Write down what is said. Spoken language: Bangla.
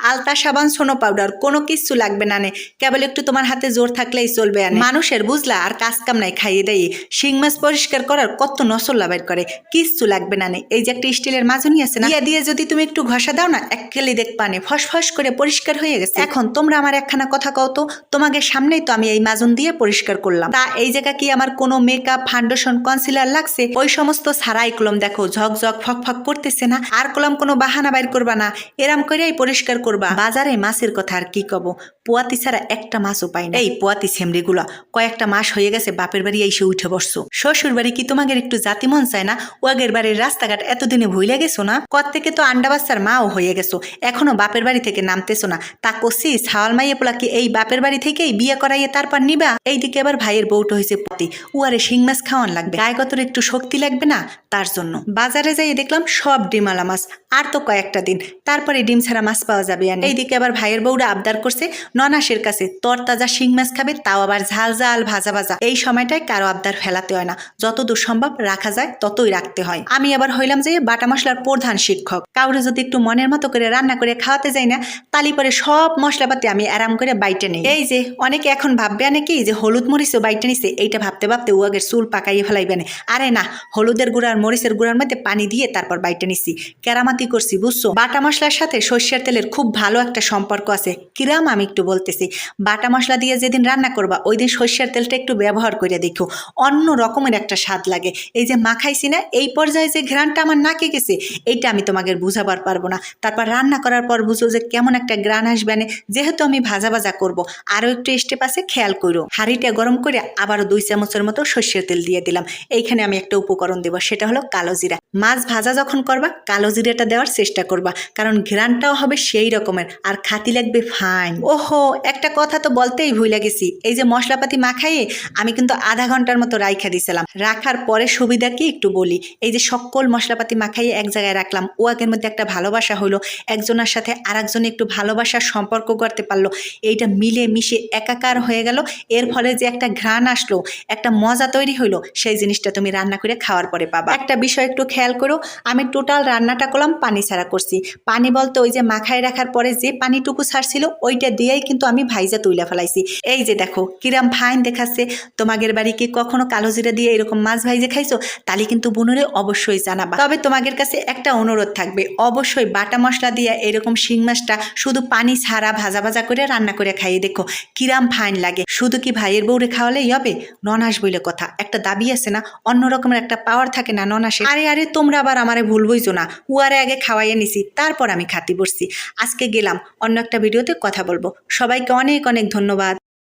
আলতা সাবান সোনো পাউডার কোনো কিচ্ছু লাগবে না নে। কেবল একটু তোমার হাতে জোর থাকলেই চলবে আনে। মানুষের বুঝলা আর কাজ কাম নাই খাইয়ে দেয় শিং মাছ পরিষ্কার করার কত নসল্লা বের করে। কিচ্ছু লাগবে না নে। এই যে একটা স্টিলের মাজনি আছে না? দিয়ে যদি তুমি একটু ঘষা দাও না এক খেলি দেখ পানে ফস ফস করে পরিষ্কার হয়ে গেছে। এখন তোমরা আমার একখানা কথা কও তো। তোমাকে সামনেই তো আমি এই মাজন দিয়ে পরিষ্কার করলাম। তা এই জায়গা কি আমার কোনো মেকআপ ফাউন্ডেশন কনসিলার লাগছে? ওই সমস্ত সারাই কলম দেখো ঝক ঝক ফক ফক করতেছে না। আর কলম কোনো বাহানা বাইর করবা না। এরাম করেই পরিষ্কার করবা? বাজারে মাছের কথা আর কি কব? পোয়াতি ছাড়া একটা মাছও পাই না। এই পোয়াতি সেমরিগুলা কয়েকটা মাস হয়ে গেছে বাপের বাড়ি এসে উঠে বসছো। শ্বশুর বাড়ি কি তোমাদের একটু জাতি মন চায় না? ওয়াগের বাড়ির রাস্তাঘাট এতদিনে ভুলে গেছো না? কত থেকে তো আন্ডা বাচ্চার মাও হয়ে গেছো। এখনও বাপের বাড়ি থেকে নামতেছো না। তা কষি ছাওয়াল মাইয়ে পোলা কি এই বাপের বাড়ি থেকেই বিয়ে করাইয়ে তারপর নিবা? এইদিকে আবার ভাইয়ের বউটো হয়েছে পতি উয়ারে শিং মাছ খাওয়ান লাগবে। গায়গতর একটু শক্তি লাগবে না তার জন্য। বাজারে যাই দেখলাম সব ডিমালা মাছ আর তো কয়েকটা দিন। তারপরে ডিম ছাড়া মাছ পাওয়া যাবে আর এইদিকে আবার ভাইয়ের বউরা আবদার করছে ননাসের কাছে। তরতাজা শিং মাছ খাবে, তাও আবার ঝাল ঝাল ভাজা ভাজা। এই সময়টায় কারও আবদার ফেলাতে হয় না। যতদূর সম্ভব রাখা যায়, ততই রাখতে হয়। আমি আবার হইলাম যে বাটা মশলার প্রধান শিক্ষক। কাউরে যদি একটু মনের মতো করে রান্না করে খাওয়াতে যাই না, তালি পরে সব মশলাপাতি আমি আরাম করে বাইটে নেই। এই যে, অনেকে এখন ভাববে আনে কি যে হলুদ মরিচও বাইটে নিছে? এইটা ভাবতে ভাবতে উয়াগের চুল পাকাইয়ে ফেলাইবে না। আরে না, হলুদের গুঁড়ার মরিচের গুঁড়ার মধ্যে পানি দিয়ে তারপর বাইটে নিছি। কেরামাতি করছি, বুঝছ? বাটা মশলার সাথে সর্ষের তেলের খুব ভালো একটা সম্পর্ক আছে। কিরাম আমি একটু বলতেছি। বাটা মশলা দিয়ে যেদিন রান্না করবা, ওই দিন সর্ষের তেলটা একটু ব্যবহার করে দেখো। অন্য রকমের একটা স্বাদ লাগে। এই যে মাখাইছি না, এই পর্যায়ে যে ঘ্রাণটা আমার নাকে গেছে, এইটা আমি তোমাকে বুঝাবার পারব না। তারপর রান্না করার পর বুঝো যে কেমন একটা গ্রান আসবে না। যেহেতু আমি ভাজা ভাজা করব আরও একটু স্টেপ আছে, খেয়াল করো। হাঁড়িটা গরম করে আবারও দুই চামচের মতো সর্ষের তেল দিয়ে দিলাম। এইখানে আমি একটা উপকরণ দেবো, সেটা হলো কালো জিরা। মাছ ভাজা যখন করবা, কালো জিরাটা দেওয়ার চেষ্টা করবা, কারণ ঘ্রানটাও হবে সেই রকমের, আর খাতি লাগবে ফাইন ওহো, একটা কথা তো বলতেই ভুলে গেছি। এই যে মশলাপাতি মাখাইয়ে আমি কিন্তু আধা ঘণ্টার মতো রাইখা দিছিলাম। রাখার পরে সুবিধা কি একটু বলি। এই যে সকল মশলাপাতি মাখাইয়ে এক জায়গায় রাখলাম ওয়াকের মধ্যে একটা ভালোবাসা হলো, একজনের সাথে আরেকজন একটু ভালোবাসার সম্পর্ক করতে পারল। এইটা মিলে মিশে একাকার হয়ে গেল। এর ফলে যে একটা ঘ্রাণ আসলো, একটা মজা তৈরি হলো, সেই জিনিসটা তুমি রান্না করে খাওয়ার পরে পাবা। একটা বিষয় একটু খেয়াল করো, আমি টোটাল রান্নাটা করলাম পানি ছাড়া করছি। পানি বলতে ওই যে মাখায় রাখার পরে যে পানিটুকু ছাড়ছিল, ওইটা দিয়েই কিন্তু আমি ভাইজা তুইলা ফেলাইছি। এই যে দেখো, কিরাম ফাইন দেখাচ্ছে। তোমাদের বাড়ি কি কখনো কালো জিরা দিয়ে এরকম মাছ ভাইজে খাইছো? তাহলে কিন্তু বুনুরে অবশ্যই জানাবা। তবে তোমাদের কাছে একটা অনুরোধ থাকবে, অবশ্যই বাটা মশলা দিয়ে এরকম শিং মাছটা শুধু পানি ছাড়া ভাজা ভাজা করে রান্না করে খাইয়ে দেখো, কিরাম ফাইন লাগে। শুধু কি ভাইয়ের বউরে খাওয়ালেই হবে? ননাস বইলে কথা। একটা দাবি আছে না, অন্য রকমের একটা পাওয়ার থাকে না ননাসে আরে আরে, তোমরা আবার আমারে ভুল বুঝছ না। উয়ারে আগে খাওয়াইয়ে নিছি, তারপর আমি খাতি বসছি। আজকে গেলাম অন্য একটা ভিডিওতে কথা বলব। সবাইকে অনেক অনেক ধন্যবাদ।